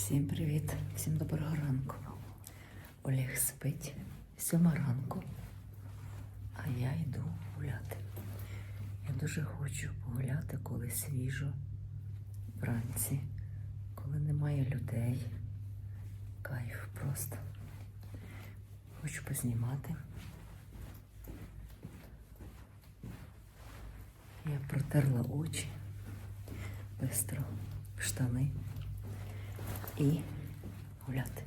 Всім привіт, всім доброго ранку. Олег спить, сьома ранку, а я йду гуляти. Я дуже хочу погуляти, коли свіжо вранці, коли немає людей. Кайф просто. Хочу познімати. Я протерла очі, бистро штани і гуляти.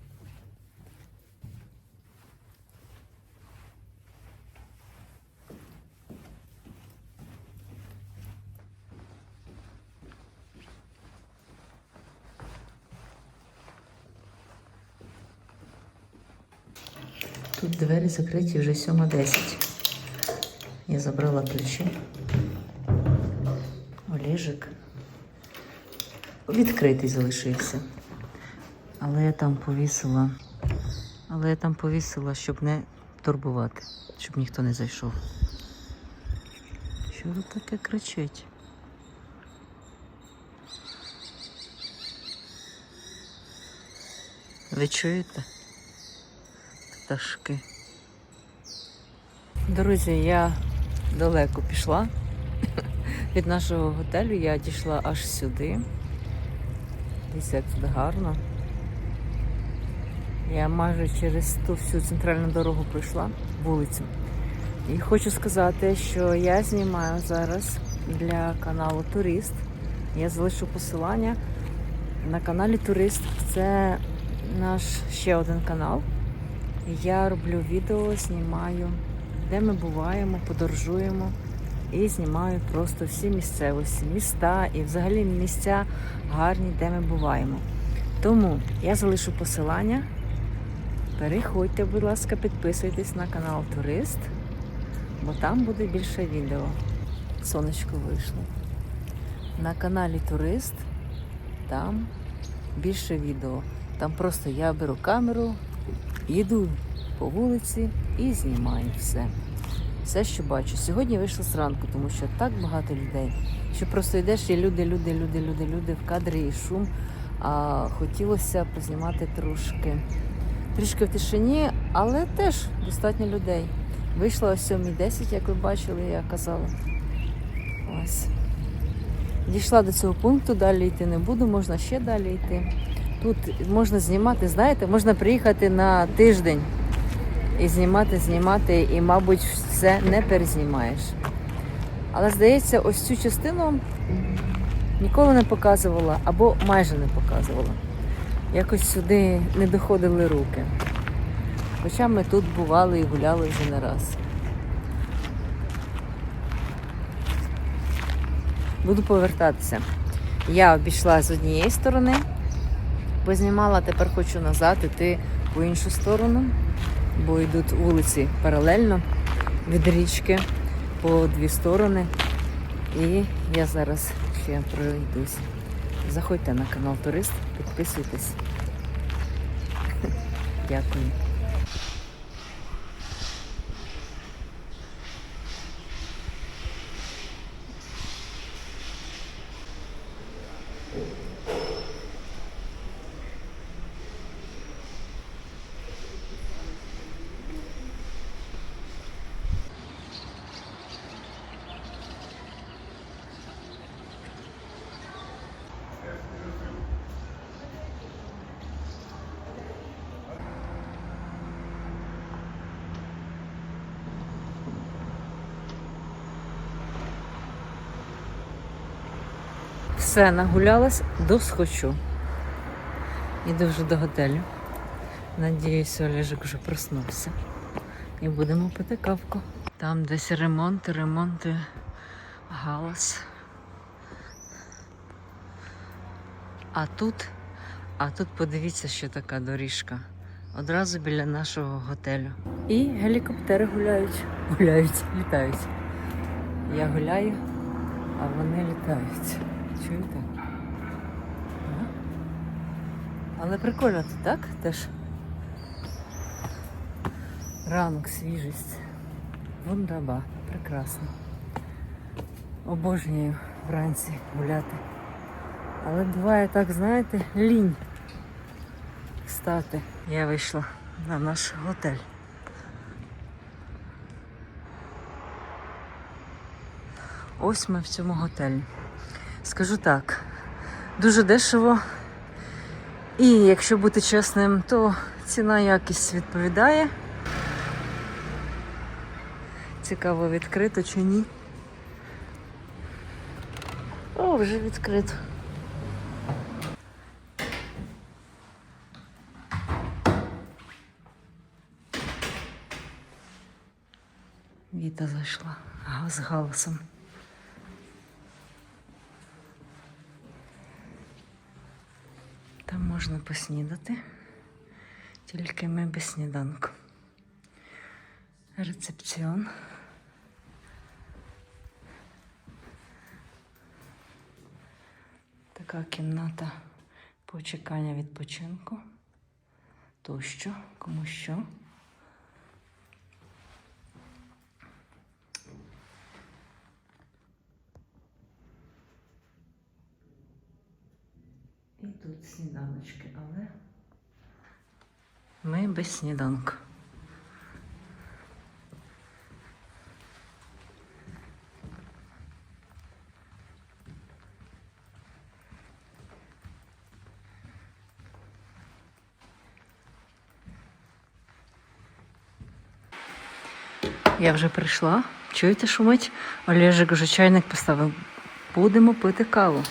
Тут двері закриті вже 7.10. Я забрала ключі. Олежик відкритий залишився. Але я там повісила. Але я там повісила, щоб не турбувати, щоб ніхто не зайшов. Що тут таке кричить? Ви чуєте? Пташки. Друзі, я далеко пішла. Від нашого готелю я дійшла аж сюди. Дивіться, як тут гарно. Я майже через ту всю центральну дорогу пройшла вулицю. І хочу сказати, що я знімаю зараз для каналу Турист. Я залишу посилання на каналі Турист. Це наш ще один канал. Я роблю відео, знімаю, де ми буваємо, подорожуємо і знімаю просто всі місцевості, міста і взагалі місця гарні, де ми буваємо. Тому я залишу посилання. Переходьте, будь ласка, підписуйтесь на канал Турист, бо там буде більше відео. Сонечко вийшло. На каналі Турист там більше відео. Там просто я беру камеру, їду по вулиці і знімаю все. Все, що бачу. Сьогодні вийшла зранку, тому що так багато людей, що просто йдеш і люди, люди, люди, люди, люди в кадрі і шум. А хотілося познімати трошки трішки в тишині, але теж достатньо людей. Вийшла о 7.10, як ви бачили, я казала. Ось. Дійшла до цього пункту, далі йти не буду, можна ще далі йти. Тут можна знімати, знаєте, можна приїхати на тиждень і знімати, знімати, і, мабуть, все не перезнімаєш. Але здається, ось цю частину ніколи не показувала або майже не показувала. Якось сюди не доходили руки. Хоча ми тут бували і гуляли вже не раз. Буду повертатися. Я обійшла з однієї сторони, познімала, тепер хочу назад іти по іншу сторону, бо йдуть вулиці паралельно від річки по дві сторони. І я зараз ще пройдусь. Заходьте на канал Турист, підписуйтесь. Дякую. Все, нагулялась до схочу. Іду вже до готелю. Надіюсь, Олежик вже проснувся. І будемо пити кавку. Там десь ремонт, ремонти, галас. А тут, а тут подивіться, що така доріжка. Одразу біля нашого готелю. І гелікоптери гуляють. Гуляють, літають. Я гуляю, а вони літають. Чуєте? Але прикольно тут, так? Теж. Ранок, свіжість. Вундаба. Прекрасно. Обожнюю вранці гуляти. Але буває так, знаєте, лінь. стати. Я вийшла на наш готель. Ось ми в цьому готелі. Скажу так, дуже дешево. І якщо бути чесним, то ціна якість відповідає. Цікаво, відкрито чи ні. О, вже відкрито. Віта зайшла з галасом. Там можна поснідати, тільки ми без сніданку. Рецепціон. Така кімната почекання відпочинку. Тощо, кому що. І тут сніданочки, але ми без сніданку. Я вже прийшла. Чуєте, шумить? Олежик вже чайник поставив. Будемо пити каву.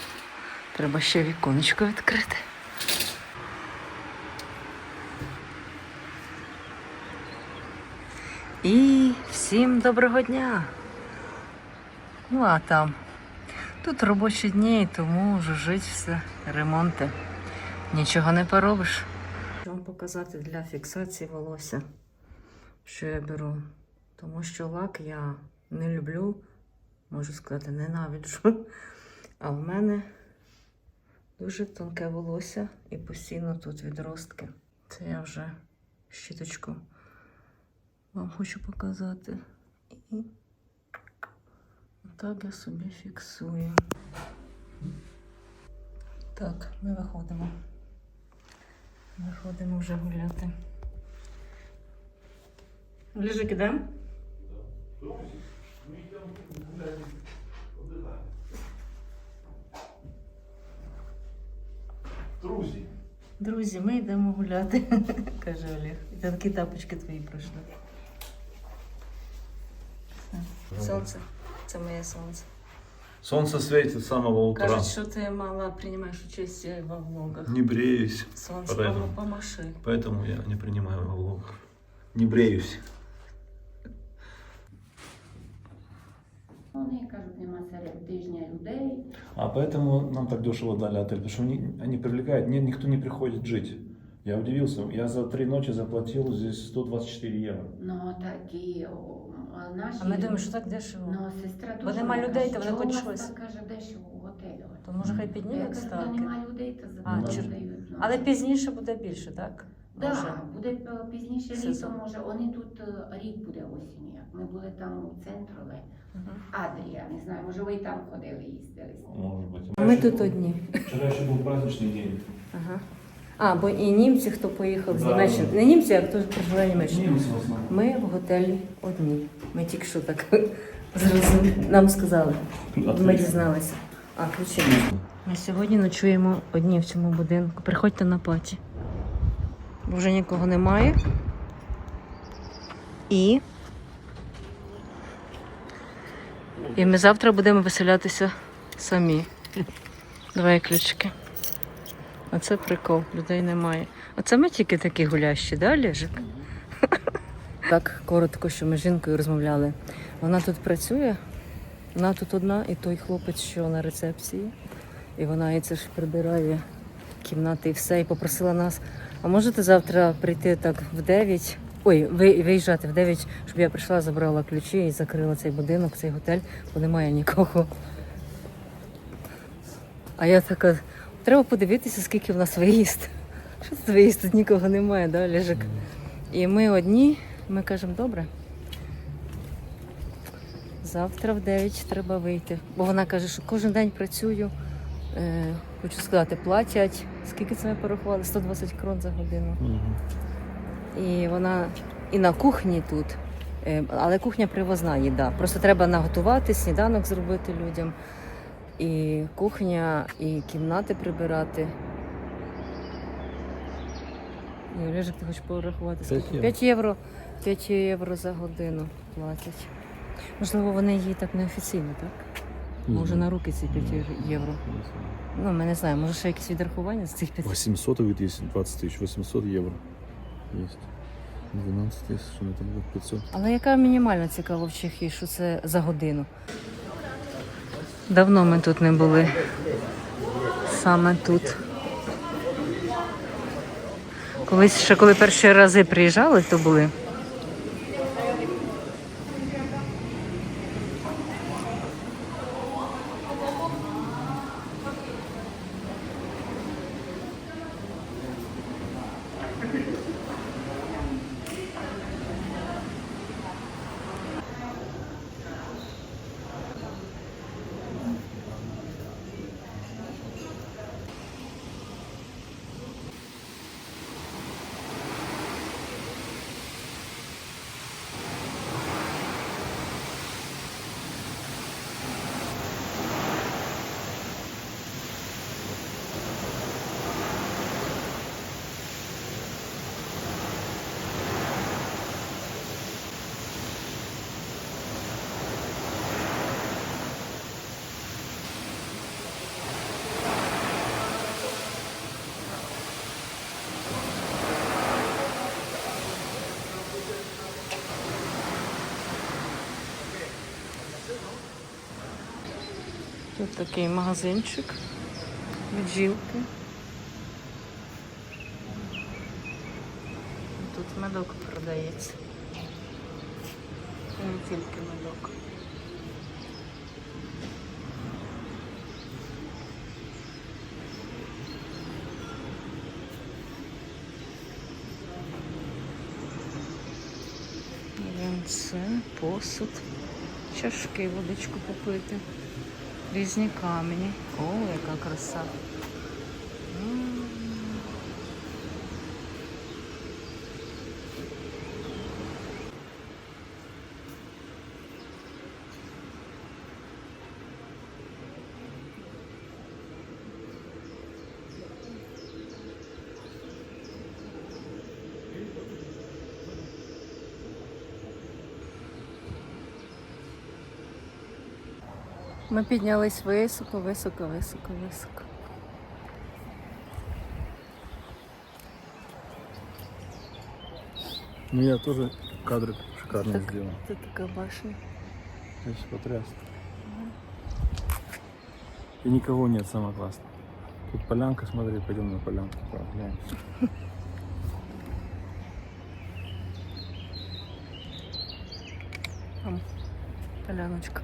Треба ще віконечко відкрити. І всім доброго дня. Ну а там. Тут робочі дні, тому жужить все, ремонти. Нічого не поробиш. Вам показати для фіксації волосся, що я беру. Тому що лак я не люблю, можу сказати, ненавиджу. А в мене дуже тонке волосся і постійно тут відростки. Це я вже щіточку вам хочу показати. І так я собі фіксую. Так, ми виходимо. Виходимо вже гуляти. Ліжик ідемо? Друзі. Друзі, ми йдемо гуляти, каже Олег. І такі тапочки твої пройшли. Все. Сонце. Це моє сонце. Солнце светит с самого утра. Кажуть, що ти мало приймаєш участь во влогах. Не бреюсь, Сонце, Правильно. мама, помаши. поэтому я не принимаю во влогах. Не бреюсь. Вони кажуть, нема серед тижня людей. А поэтому нам так дешево дали отель, потому что они, они привлекают, не, никто не приходит жить. Я удивился, я за три ночи заплатил здесь 124 евро. Ну такі о, а наші. А ми думаємо, що так дешево. Ну, сестра Бо дуже нема каже, людей, то вони «Чого хоч у вас щось». Так каже, дешево у готелю. То може хай Я піднімуть кажу, то ставки. нема людей, то за А, то чи- дають. ну. Але пізніше буде більше, так? Да, Може. буде е, пізніше літо, Сезон. може. Вони тут е, рік буде осінь. як. Ми були там у центрове. Мгм. Адрія, не знаю, може ви і там ходили, їздили. Может быть. А ми тут одні. Вчера еще был праздничный день. Ага. А, бо і німці, хто поїхав з Да. Німеччини. Не німці, а хто проживає в Німеччині. В. Ми в готелі одні. Ми тільки що так зрозуміли. Нам сказали. Ми дізналися. А, ключі. Ми сьогодні ночуємо одні в цьому будинку. Приходьте на паті. Бо вже нікого немає. І. І ми завтра будемо виселятися самі. Давай ключики. Оце прикол, людей немає. Оце ми тільки такі гулящі, да, Лежик? Так коротко, що ми з жінкою розмовляли. Вона тут працює, вона тут одна, і той хлопець, що на рецепції. І вона і це ж прибирає кімнати і все, і попросила нас. А можете завтра прийти так в 9? Ой, виїжджати в 9, щоб я прийшла, забрала ключі і закрила цей будинок, цей готель, бо немає нікого. А я така, треба подивитися, скільки в нас виїзд. Що тут виїзд? Тут нікого немає, да, Лежик? І ми одні, ми кажемо, добре. Завтра в 9 треба вийти. Бо вона каже, що кожен день працюю, Е, хочу сказати, платять. Скільки це ми порахували? 120 крон за годину. І вона і на кухні тут. Е, Але кухня привозна їда. Просто треба наготувати, сніданок зробити людям І кухня, і кімнати прибирати. І Олежик, ти хочеш порахувати П'ять скільки? євро. 5 євро. 5 євро за годину платять. Можливо, вони її так неофіційно, так? Може на руки ці 5 євро. Ну, ми не знаємо, може ще якісь відрахування з цих 5 800 говорит, есть 20 тысяч, 800 евро есть. 12 тысяч, что это будет 500. Але яка мінімальна цікаво в Чехії, що це за годину? Давно ми тут не були. Саме тут. Колись ще коли перші рази приїжджали, то були. Такий магазинчик від жінки. Тут медок продається. І не тільки медок. Вінце, посуд, чашки, водичку попити. Різні камені. О, яка краса. Ми піднялись високо, високо, високо, високо. Ну я тоже кадры шикарно Так. сделал. Тут така башня. Здесь потряс. И никого нет, самое классное. Тут полянка, смотри, пойдем на полянку. Там поляночка.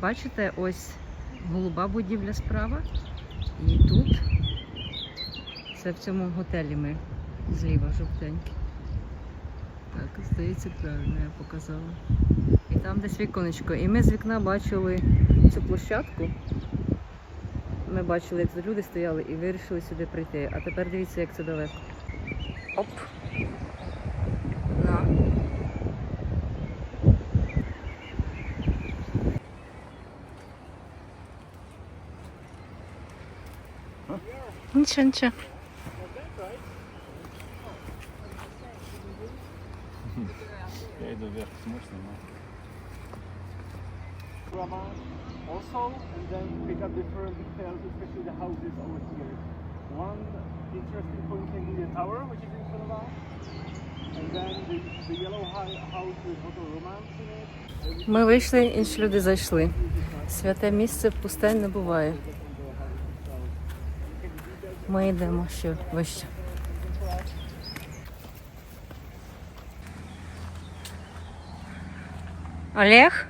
Бачите, ось голуба будівля справа. І тут це в цьому готелі ми зліва жовтенькі. Так, здається, правильно я показала. І там десь віконечко. І ми з вікна бачили цю площадку. Ми бачили, як тут люди стояли і вирішили сюди прийти. А тепер дивіться, як це далеко. Оп. На. Нічого, нічого. Я иду вверх, снимать? also, and then pick up different details, especially the houses over here. One interesting point can be the tower, which is in front of us, and then the, the yellow house with Hotel Romance in it. Ми вийшли, інші люди зайшли. Святе місце пустень не буває. Ми йдемо ще вище. Олег?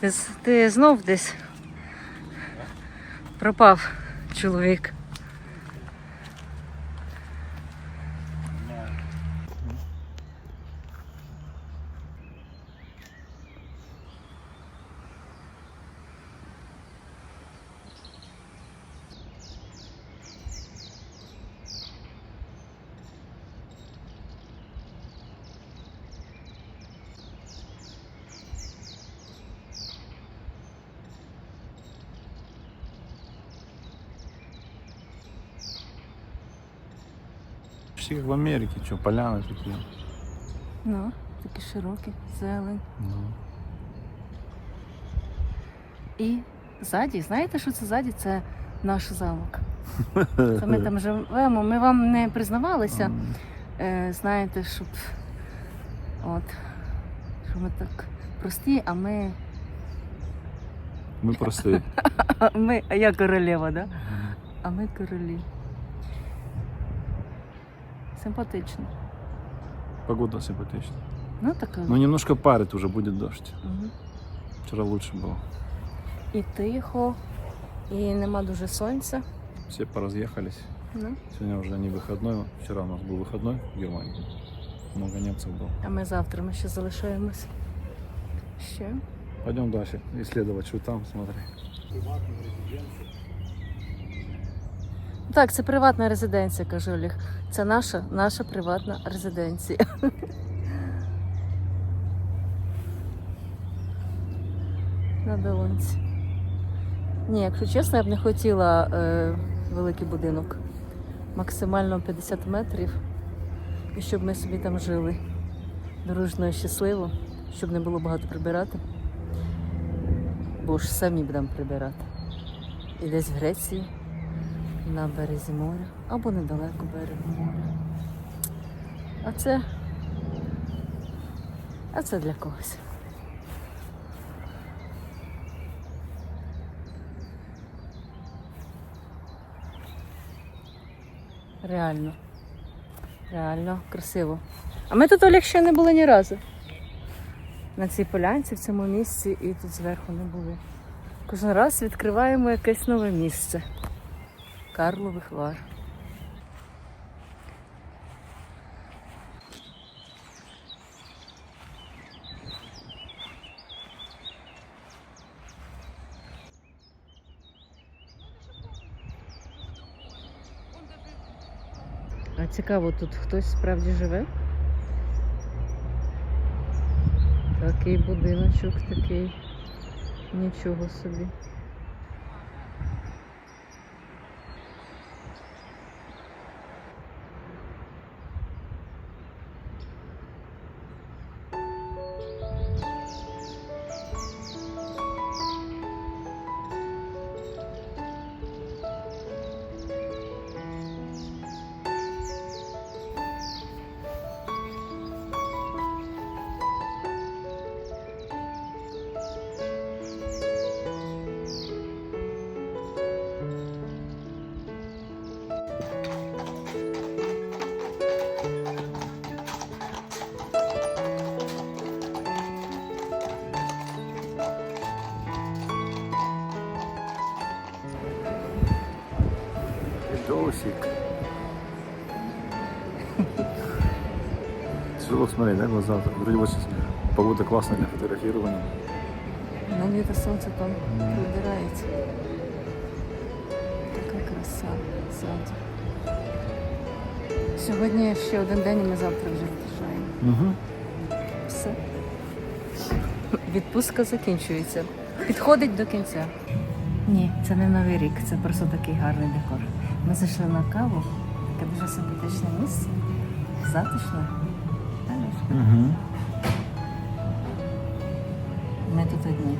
Ти, ти знов десь пропав чоловік. Почти как в Америке, что, поляны такие. Ну, такі широкі, зелень. Ну. І ззаді, знаєте, що це ззаді? Це наш замок. Це ми там живемо. Ми вам не признавалися. М. Е, знаєте, щоб от, що ми так прості, а ми. Мы простые. А ми, а я королева, да? А ми королі. Симпатично. Погода симпатичная. Ну така. Но немножко парит уже, будет дождь. Мгм. Вчера лучше было. І тихо, і нема дуже сонця. Все поразъехались. Ну, Сегодня уже не выходной. Вчера у нас был выходной в Германии. Много немцев было. а ми завтра ми ще залишаємось. Ще. Пойдем дальше исследовать, что там, смотри. Так, це приватна резиденція, каже Олег. Це наша, наша приватна резиденція. На долонці. Ні, якщо чесно, я б не хотіла е, великий будинок. Максимально 50 метрів. І щоб ми собі там жили. Дружно і щасливо, щоб не було багато прибирати. Бо ж самі будемо прибирати. І десь в Греції на березі моря або недалеко берегу моря. А це. А це для когось. Реально. Реально красиво. А ми тут Олег ще не були ні разу. На цій полянці, в цьому місці і тут зверху не були. Кожен раз відкриваємо якесь нове місце. Карлових Вар. А цікаво, тут хтось справді живе? Такий будиночок, такий. Нічого собі. Видосик. Тяжело смотреть, да, глаза? Вроде сейчас погода классная для фотографирования. На літо сонце там вибирається. Така краса ззаді. Сьогодні ще один день і ми завтра вже виїжджаємо. Угу. Все. Відпустка закінчується. Підходить до кінця. Ні, це не новий рік, це просто такий гарний декор. Ми зайшли на каву, таке дуже симпатичне місце, затишне. Угу. Ми тут одні.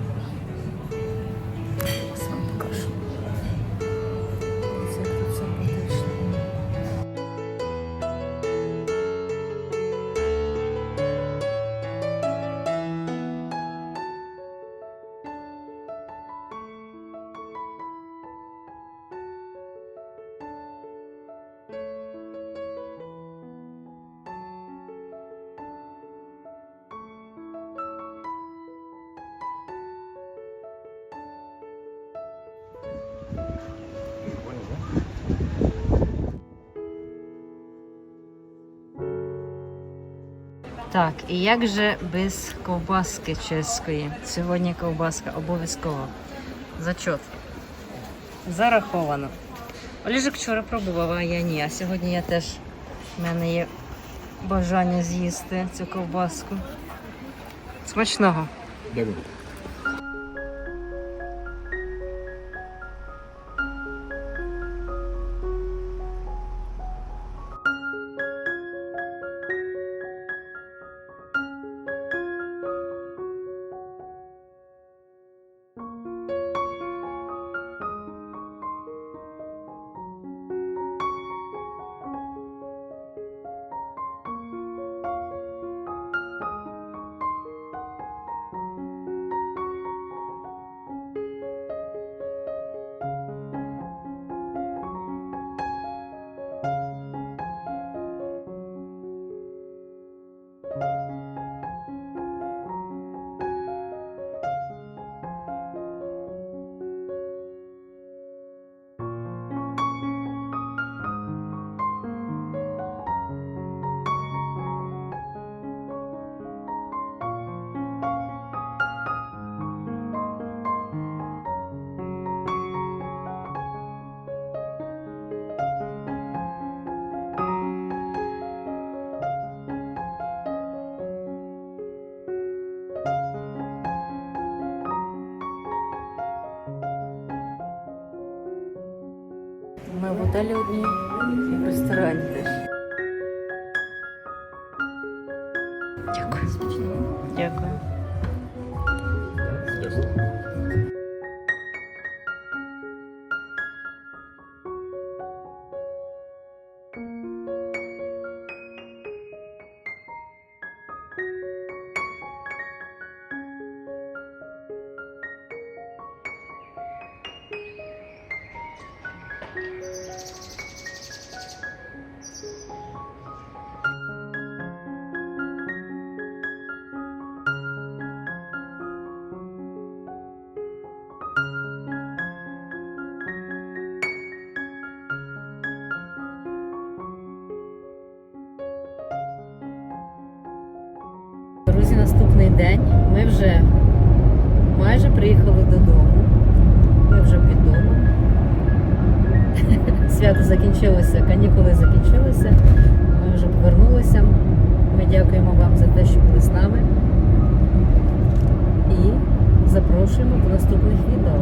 Так, і як же без ковбаски чеської? Сьогодні ковбаска обов'язково. Зачот. Зараховано. Оліжик вчора пробував, а я ні. А сьогодні я теж в мене є бажання з'їсти цю ковбаску. Смачного. Дякую. Ми в готелі одні і в ресторані теж. Дякую. Дякую. День. Ми вже майже приїхали додому. Ми вже під домом. Свято закінчилося, канікули закінчилися. Ми вже повернулися. Ми дякуємо вам за те, що були з нами. І запрошуємо до наступних відео.